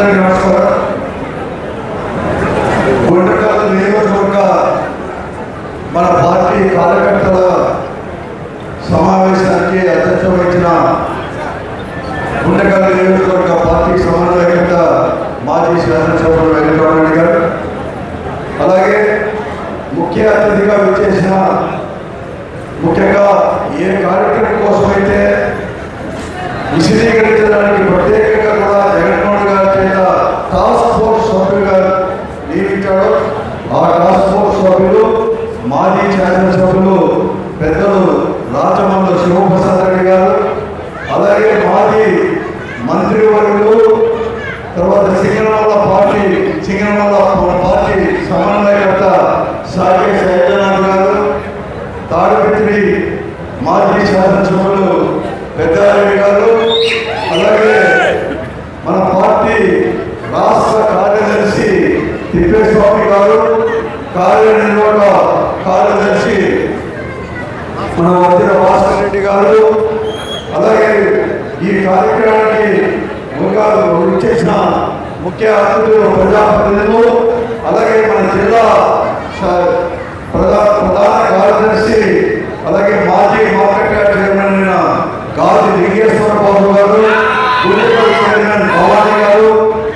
Otra Thippeswamy గారు కార్యనిర్వాహక కార్యదర్శి మన వచ్చిన భాస్కర్ రెడ్డి గారు అలాగే ఈ కార్యక్రమానికి చేసిన ముఖ్య అతిథులు ప్రజాప్రతినిధులు అలాగే మన జిల్లా ప్రధాన ప్రధాన కార్యదర్శి అలాగే మాజీ మార్కెట్ చైర్మన్ అయిన గాజు లింగేశ్వర బాబు గారు చైర్మన్ భవానీ గారు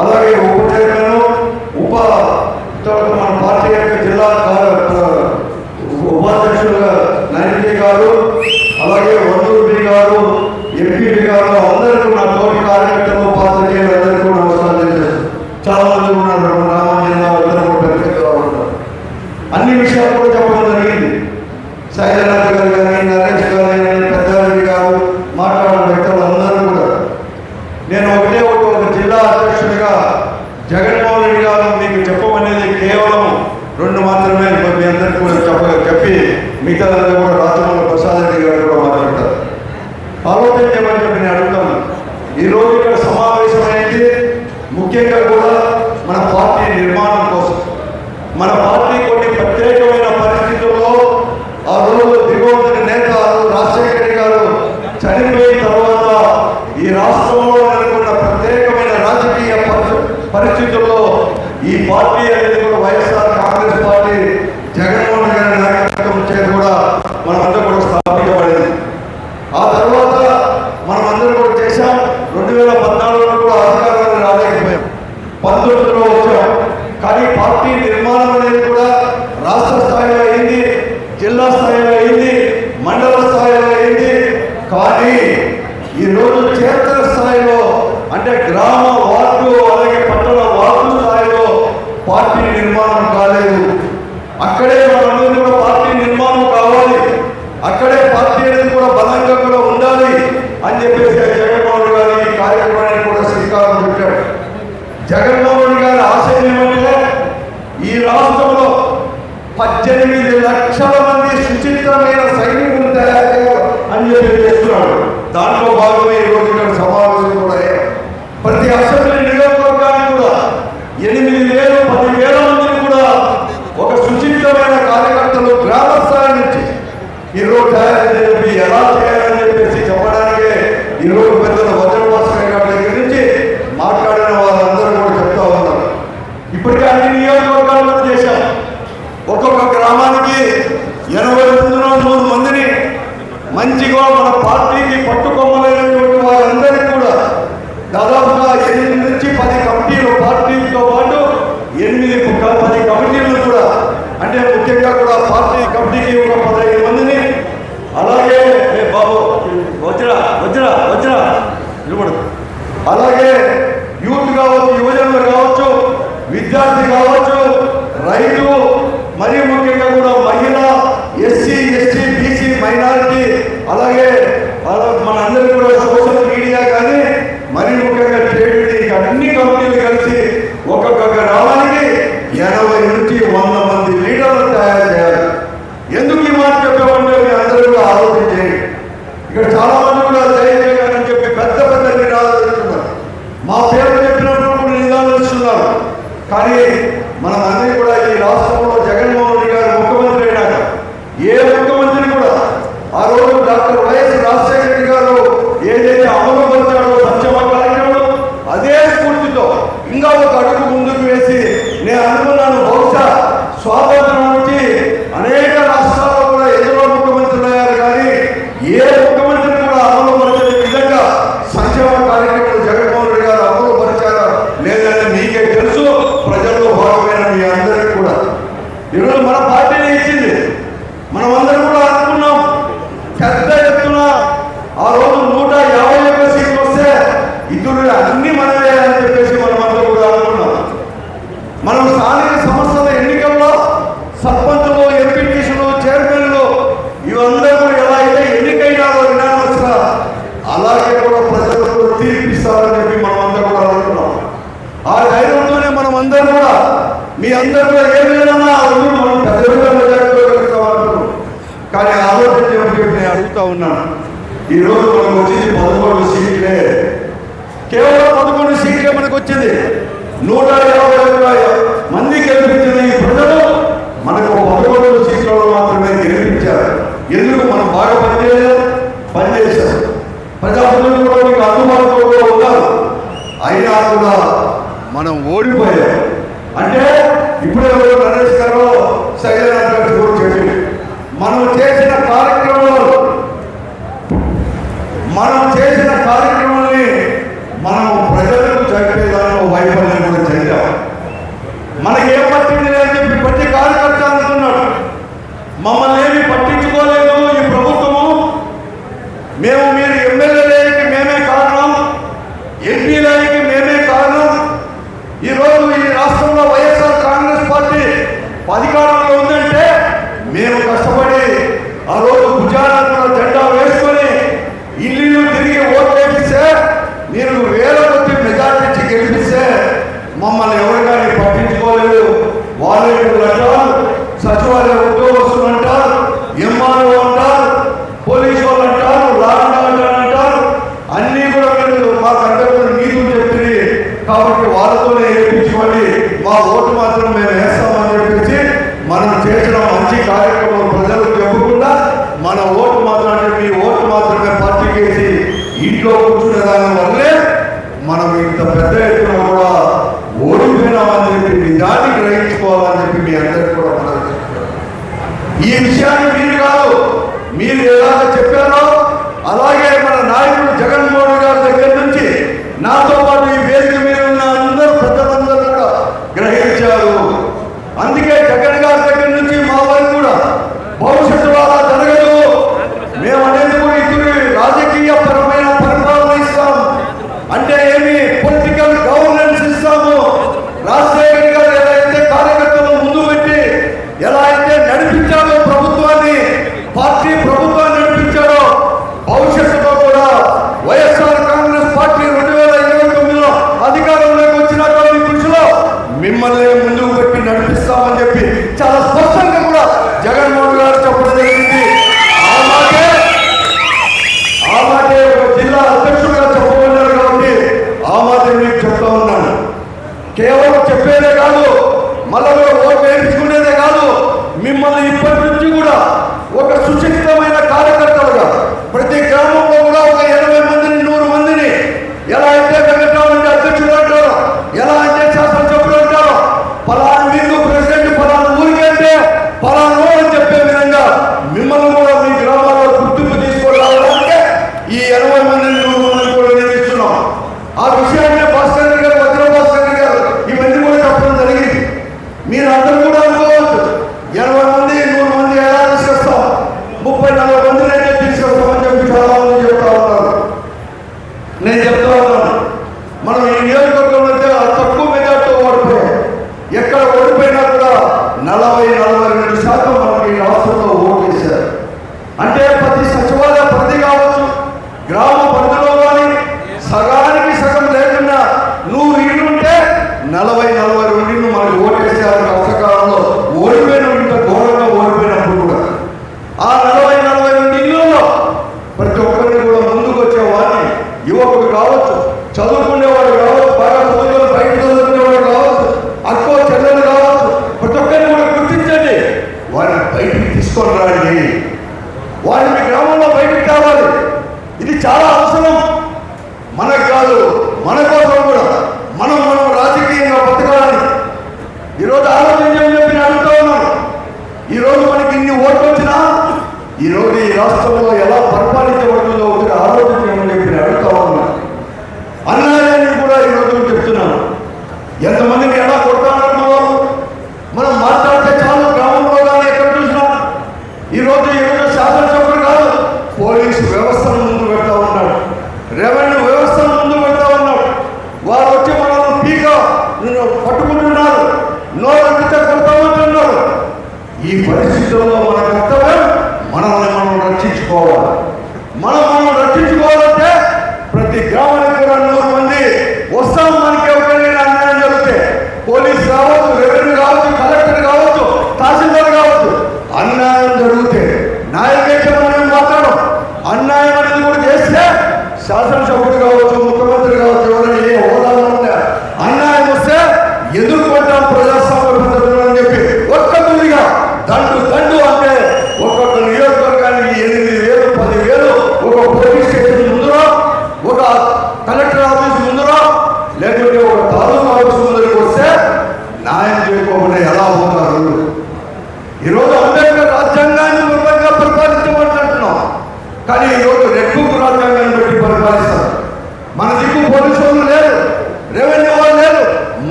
అలాగే రెండు మాత్రమే మీ అందరికీ కూడా చెప్ప చెప్పి మిగతా కూడా రాజమౌళి ప్రసాద్ రెడ్డి గారు కూడా మాట్లాడతారు. ఆలోచన ఏమని చెప్పి నేను అడుగుతాను. ఈరోజు ఇక్కడ సమావేశం అనేది ముఖ్యంగా కూడా తయారని చెప్పి ఎలా తయారని చెప్పేసి చెప్పడానికే ఈరోజు అందరూ కూడా ఏ విధంగా కానీ ఆలోచించమని నేను అడుగుతా ఉన్నాను. ఈ రోజు మనకు వచ్చింది పదకొండు సీట్లే. కేవలం పదకొండు సీట్లే మనకు వచ్చింది. నూట యాభై మంది గెలిపించిన ఈ ప్రజలు. మనకు పదకొండు సీట్లలో మాత్రమే గెలిపించారు. ఎందుకు మనం బాగా పనిచేయలేదు? పనిచేశారు. ప్రజాప్రతినిధులు కూడా మీకు అందుబాటులో ఉన్నారు. అయినా కూడా మనం ఓడిపోయాం. అంటే ఇప్పుడే ఎవరు నరేష్ గారు శైలనాథ్ గారు చెప్పి మనం చేసిన కార్యక్రమాలు మనం చేసిన కార్యక్రమాన్ని మనం ప్రజలకు చెప్పేదానిలో వైఫల్యం కూడా చెందాం మనకి ఏం పట్టింది అని చెప్పి ప్రతి కార్యకర్త అనుకున్నాడు మమ్మల్ని ఏమి పట్టించుకోలేదు ఈ ప్రభుత్వము మేము మీరు ఎమ్మెల్యేలకి మేమే కారణం ఎంపీలకి మేమే కారణం ఈరోజు ఈ రాష్ట్రంలో వైఎస్ఆర్ కాంగ్రెస్ పార్టీ అధికారంలో ఉందంటే మేము కష్టపడి ఆ రోజు భుజాన జెండా వేసుకొని ఇల్లు తిరిగి ఓట్లేపిస్తే మీరు వేల కొద్ది మెజార్టీ ఇచ్చి గెలిపిస్తే మమ్మల్ని ఎవరు కానీ పట్టించుకోలేదు వాలంటీర్లు అంటారు సచివాలయ ఉద్యోగస్తులు అంటారు ఎంఆర్ఓ అంటారు పోలీసు వాళ్ళు అంటారు లాంటి అంటారు అన్నీ కూడా మీరు మాకు అందరూ నీతులు చెప్పి కాబట్టి వాళ్ళతోనే ఏర్పించుకోండి మా ఓటు మాత్రం మేము వేస్తామని చెప్పేసి మనం చేసిన మంచి కార్యక్రమం ప్రజలకు చెప్పకుండా మన ఓటు మాత్రమే మీ ఓటు మాత్రమే పార్టీకి వేసి ఇంట్లో కూర్చునే దాని వల్లే మనం ఇంత పెద్ద ఎత్తున కూడా ఓడిపోయినామని చెప్పి నిజాన్ని గ్రహించుకోవాలని చెప్పి మీ అందరికీ కూడా మనం ఈ విషయాన్ని మీరు కాదు మీరు ఎలాగ చెప్పారో అలాగే మన నాయకుడు జగన్మోహన్ గారి దగ్గర నుంచి నాతో పాటు ఈ వేదిక మీద ఉన్న అందరూ పెద్దలందరూ కూడా గ్రహించారు. అందుకే జగన్ గారి దగ్గర నుంచి మా వారికి కూడా భవిష్యత్తులో అలా జరగదు. మేము అనేది కూడా ఇద్దరు రాజకీయ పరమైన పరిపాలన ఇస్తాం. అంటే ఏమి? పొలిటికల్ గవర్నెన్స్ ఇస్తాము. రాజశేఖర్ గారు ఎలా అయితే కార్యకర్తలు ముందు పెట్టి ఎలా అయితే నడిపించాడో ప్రభుత్వాన్ని పార్టీ ప్రభుత్వాన్ని నడిపించాడో భవిష్యత్తులో కూడా వైఎస్ఆర్ కాంగ్రెస్ పార్టీ రెండు వేల ఇరవై తొమ్మిదిలో అధికారంలోకి వచ్చినాక మీ కృషిలో మిమ్మల్ని ముందుకు పెట్టి నడిపిస్తామని చెప్పి చాలా స్పష్టంగా కూడా జగన్ ఇది చాలా అవసరం. మనకు కాదు మన కోసం కూడా. మనం మనం రాజకీయంగా బతకాలని. ఈరోజు ఆలోచించని చెప్పి నేను అడుగుతా ఉన్నాను. ఈరోజు మనకి ఇన్ని ఓట్లు వచ్చినా ఈరోజు ఈ రాష్ట్రంలో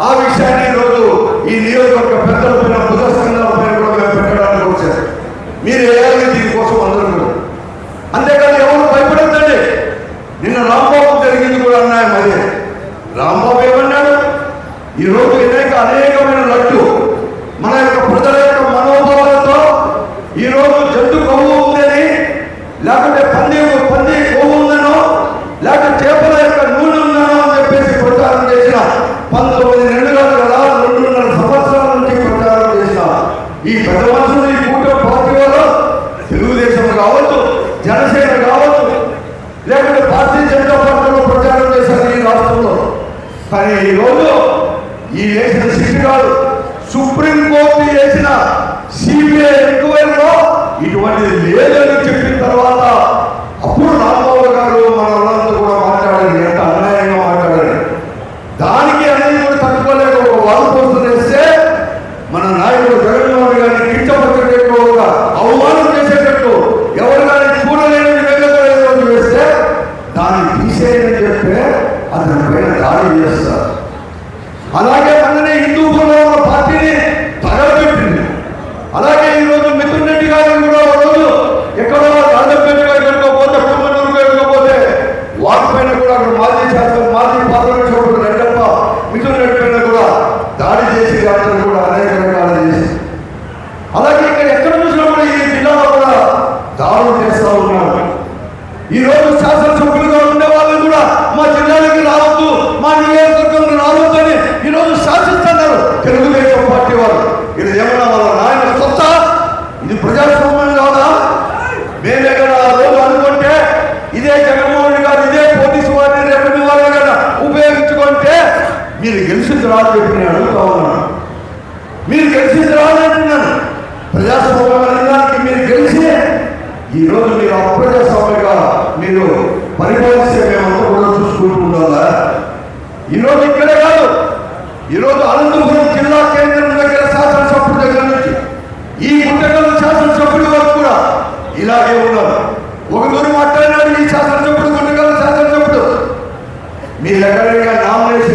ఆ విషయాన్ని ఈరోజు ఈ నియోజకవర్గ పెద్దలు ఈరోజు ఈ వేసిన సిట్ కాదు సుప్రీంకోర్టు వేసిన సిబిఐ ఎంక్వైరీలో ఇటువంటిది లేదని చెప్పిన తర్వాత ఈ రోజు మీరు అప్రజాస్వామ్యంగా మీరు పరిపాలిస్తే మేమంతా కూడా చూసుకుంటున్నారా ఉండాలా ఈరోజు ఇక్కడే కాదు. ఈరోజు అనంతపురం జిల్లా కేంద్రం దగ్గర శాసనసభ్యుడి దగ్గర నుంచి ఈ పుట్టగల శాసనసభ్యుడి వరకు కూడా ఇలాగే ఉన్నారు ఒక దూరం మాట్లాడినాడు ఈ శాసనసభ్యుడు గుండెగల శాసనసభ్యుడు. మీరు ఎక్కడైనా నామినేషన్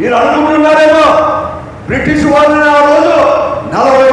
మీరు అనుకుంటున్నారేమో? బ్రిటిష్ వాళ్ళని ఆ రోజు నలభై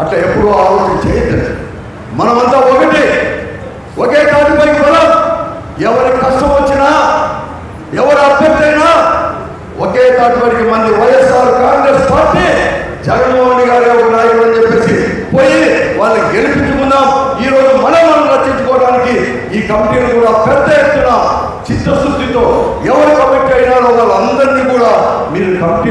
అట్లా ఎప్పుడూ ఆలోచన చేయట్లేదు. మనమంతా ఒకటి. ఒకే కాటుబాటుకి మనం ఎవరి కష్టం వచ్చినా ఎవరు అభ్యర్థి అయినా ఒకే కాటిపైకి మంది వైఎస్ఆర్ కాంగ్రెస్ పార్టీ జగన్మోహన్ గారు ఒక నాయకుడు అని చెప్పేసి పోయి వాళ్ళని గెలిపించుకుందాం. ఈరోజు మనం మనం రచించుకోవడానికి ఈ కమిటీని కూడా పెద్ద ఎత్తున చిత్తశుద్ధితో ఎవరు కమిటీ అయినారో వాళ్ళందరినీ కూడా మీరు కమిటీ